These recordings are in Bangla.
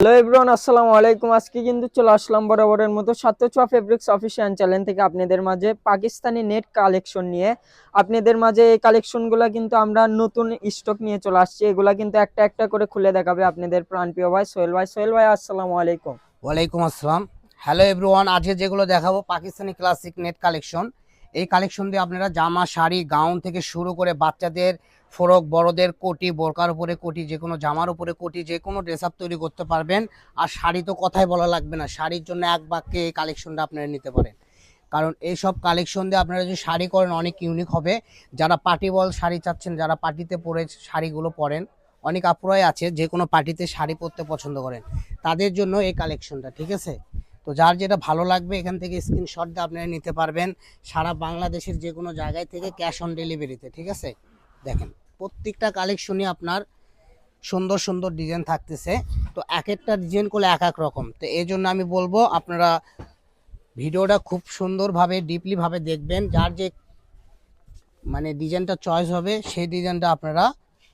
হ্যালো এভরিওয়ান আসসালামু আলাইকুম। আজকে কিন্তু চলে আসলাম বরাবরের মতো সাতচুয়া ফেব্রিক্স অফিসিয়াল চ্যানেল থেকে আপনাদের মাঝে পাকিস্তানি নেট কালেকশন নিয়ে। আপনাদের মাঝে এই কালেকশনগুলো কিন্তু আমরা নতুন স্টক নিয়ে চলে আসছি। এগুলা কিন্তু একটা একটা করে খুলে দেখাবে আপনাদের প্রাণপ্রিয় ভাই সোহেল ভাই। সোহেল ভাই, আসসালামু আলাইকুম। ওয়ালাইকুম আসসালাম। হ্যালো এভরিওয়ান আজকে যেগুলো দেখাবো, পাকিস্তানি ক্লাসিক নেট কালেকশন এই কালেকশন দিয়ে আপনারা জামা, শাড়ি গাউন থেকে শুরু করে বাচ্চাদের, ফরক, বড়দের কোটি, বোরকার উপরে কোটি, যে কোনো জামার উপরে কোটি, যে কোনো ড্রেস আপ তৈরি করতে পারবেন। আর শাড়ি তো কথাই বলা লাগবে না, শাড়ির জন্য এক বাক্যে এই কালেকশনটা আপনারা নিতে পারেন। কারণ এইসব কালেকশন দিয়ে আপনারা যদি শাড়ি করেন, অনেক ইউনিক হবে। যারা পার্টি বল শাড়ি চাচ্ছেন, যারা পার্টিতে পরে শাড়িগুলো পরেন, অনেক আপুরাই আছে, যে কোনো পার্টিতে শাড়ি পরতে পছন্দ করেন। তাদের জন্য এই কালেকশনটা ঠিক আছে? তো যার যেটা ভালো লাগবে, এখান থেকে স্ক্রিনশট দিয়ে আপনারা নিতে পারবেন। সারা বাংলাদেশের যে কোনো জায়গায় থেকে ক্যাশ অন ডেলিভারিতে ঠিক আছে? দেখেন, প্রত্যেকটা কালেকশনই আপনার সুন্দর সুন্দর ডিজাইন থাকতেছে। তো এক একটা ডিজাইন করলে এক এক রকম। তো এই জন্য আমি বলব, আপনারা ভিডিওটা খুব সুন্দরভাবে ডিপলিভাবে দেখবেন। যার যে মানে ডিজাইনটা চয়েস হবে, সেই ডিজাইনটা আপনারা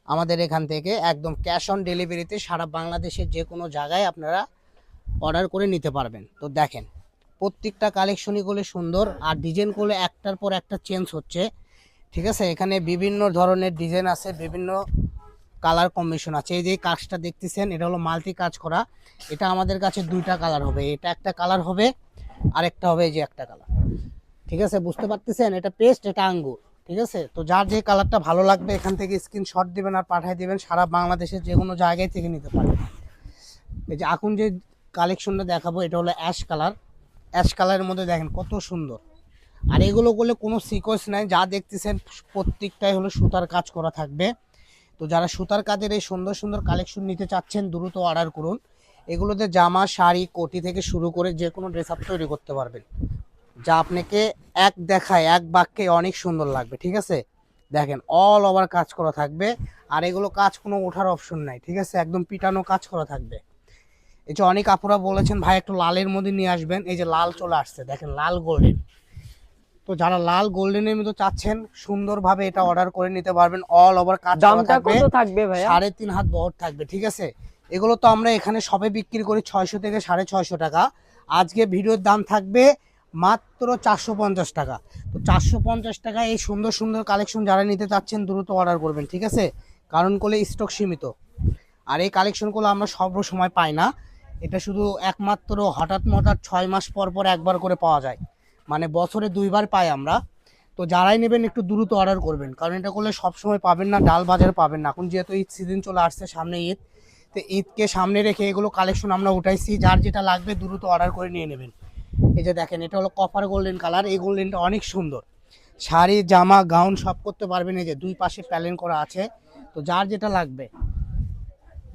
আমাদের এখান থেকে একদম ক্যাশ অন ডেলিভারিতে সারা বাংলাদেশের যে কোনো জায়গায় আপনারা অর্ডার করে নিতে পারবেন। তো দেখেন, প্রত্যেকটা কালেকশনই করলে সুন্দর, আর ডিজাইন করলে একটার পর একটা চেঞ্জ হচ্ছে। ঠিক আছে? এখানে বিভিন্ন ধরনের ডিজাইন আছে, বিভিন্ন কালার কম্বিনেশন আছে। এই যে কাজটা দেখতেছেন, এটা হলো মাল্টি কাজ করা। এটা আমাদের কাছে দুইটা কালার হবে। এটা একটা কালার হবে আর একটা হবে এই যে একটা কালার ঠিক আছে? বুঝতে পারতেছেন? এটা পেস্ট এটা আঙ্গুর। ঠিক আছে? তো যার যে কালারটা ভালো লাগবে, এখান থেকে স্ক্রিনশট দিবেন আর পাঠিয়ে দিবেন। সারা বাংলাদেশের যে কোনো জায়গায় থেকে নিতে পারবেন। এই যে এখন যে কালেকশনটা দেখাবো, এটা হলো অ্যাশ কালার অ্যাশ কালারের মধ্যে দেখেন কত সুন্দর। আর এগুলো করলে কোনো সিকোয়েন্স নাই, যা দেখতেছেন প্রত্যেকটাই হলো সুতার কাজ করা থাকবে। তো যারা সুতার কাজের এই সুন্দর সুন্দর কালেকশন নিতে চাচ্ছেন, দ্রুত অর্ডার করুন। এগুলোতে জামা, শাড়ি, কোটি থেকে শুরু করে যে কোনো ড্রেস আপ তৈরি করতে পারবেন। যা আপনাকে এক দেখায়, এক বাক্যে অনেক সুন্দর লাগবে, ঠিক আছে? দেখেন অল ওভার কাজ করা থাকবে। আর এগুলো কাজ কোনো ওঠার অপশন নাই, ঠিক আছে? একদম পিটানো কাজ করা থাকবে। এই যে অনেক আপুরা বলেছেন ভাই একটু লালের মধ্যে নিয়ে আসবেন। এই যে লাল চলে আসছে দেখেন লাল গোল্ডেন তো যারা লাল গোল্ডেনের মধ্যে চাচ্ছেন সুন্দরভাবে এটা অর্ডার করে নিতে পারবেন। অল ওভার কাজ দামটা থাকবে কত থাকবে ভাইয়া? সাড়ে তিন হাত বহর থাকবে ঠিক আছে? এগুলো তো আমরা এখানে সবে বিক্রি করি ছয়শো থেকে সাড়ে ছয়শো টাকা। আজকে ভিডিওর দাম থাকবে মাত্র চারশো পঞ্চাশ টাকা। তো চারশো পঞ্চাশ টাকা এই সুন্দর সুন্দর কালেকশন যারা নিতে চাচ্ছেন দ্রুত অর্ডার করবেন ঠিক আছে? কারণ করলে স্টক সীমিত। আর এই কালেকশনগুলো আমরা সব সময় পাই না। এটা শুধু একমাত্র হঠাৎ মঠাৎ ছয় মাস পর পর একবার করে পাওয়া যায়। মানে বছরে দুইবার পাই আমরা। তো যারাই নেবেন একটু দ্রুত অর্ডার করবেন। কারণ এটা করলে সবসময় পাবেন না, ডাল বাজার পাবেন না। এখন যেহেতু ঈদ সিজন চলে আসছে সামনে ঈদ, তো ঈদকে সামনে রেখে এগুলো কালেকশন আমরা উঠাইছি। যার যেটা লাগবে দ্রুত অর্ডার করে নিয়ে নেবেন। এই যে দেখেন, এটা হলো কপার গোল্ডেন কালার এই গোল্ডেনটা অনেক সুন্দর। শাড়ি, জামা গাউন সব করতে পারবেন। এই যে দুই পাশে প্যালেন করা আছে। তো যার যেটা লাগবে।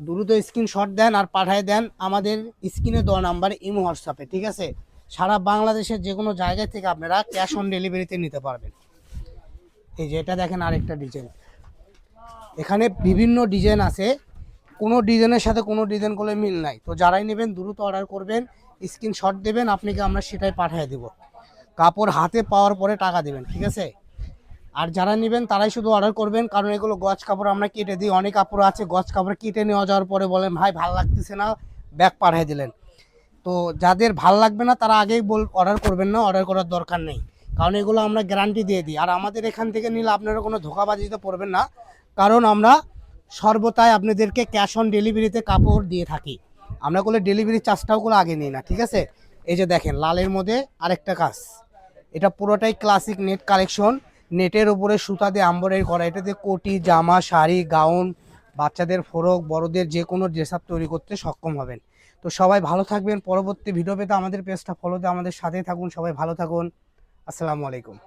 দ্রুত স্ক্রিনশট দেন আর পাঠায় দেন আমাদের স্ক্রিনে দেওয়া নাম্বার ইমো হোয়াটসঅ্যাপে ঠিক আছে? সারা বাংলাদেশের যে কোনো জায়গায় থেকে আপনারা ক্যাশ অন ডেলিভারিতে নিতে পারবেন। এই যে এটা দেখেন আরেকটা ডিজাইন এখানে বিভিন্ন ডিজাইন আছে। কোনো ডিজাইনের সাথে কোনো ডিজাইন করলে মিল নাই। তো যারাই নেবেন, দ্রুত অর্ডার করবেন স্ক্রিনশট দেবেন, আপনাকে আমরা সেটাই পাঠিয়ে দেব। কাপড় হাতে পাওয়ার পরে টাকা দেবেন, ঠিক আছে? আর যারা নেবেন তারাই শুধু অর্ডার করবেন, কারণ এগুলো গজ কাপড় আমরা কেটে দিই, অনেক কাপড় আছে গজ কাপড় কেটে নেওয়া যাওয়ার পরে বলেন, ভাই, ভালো লাগতেছে না। ব্যাগ পাঠিয়ে দিলেন। তো যাদের ভালো লাগবে না, তারা আগেই বল অর্ডার করবেন না অর্ডার করার দরকার নেই। কারণ এগুলো আমরা গ্যারান্টি দিয়ে দিই। আর আমাদের এখান থেকে নিলে আপনারা কোনো ধোকাবাজিতে পড়বেন না, কারণ আমরা সর্বদাই আপনাদেরকে ক্যাশ অন ডেলিভারিতে কাপড় দিয়ে থাকি। আমরা কোনো ডেলিভারি চার্জটাও করে আগে নিই না, ঠিক আছে? এই যে দেখেন, লালের মধ্যে আরেকটা কাজ। এটা পুরোটাই ক্লাসিক নেট কালেকশন নেটের উপরে সুতা দিয়ে আম্বরের করা। এটাতে কোটি, জামা, শাড়ি, গাউন, বাচ্চাদের ফোরক, বড়দের যে কোনো ড্রেস আপ তৈরি করতে সক্ষম হবেন। তো সবাই ভালো থাকবেন। পরবর্তী ভিডিও পেতে আমাদের পেজটা ফলোতে আমাদের সাথেই থাকুন। সবাই ভালো থাকুন। আসসালামু আলাইকুম।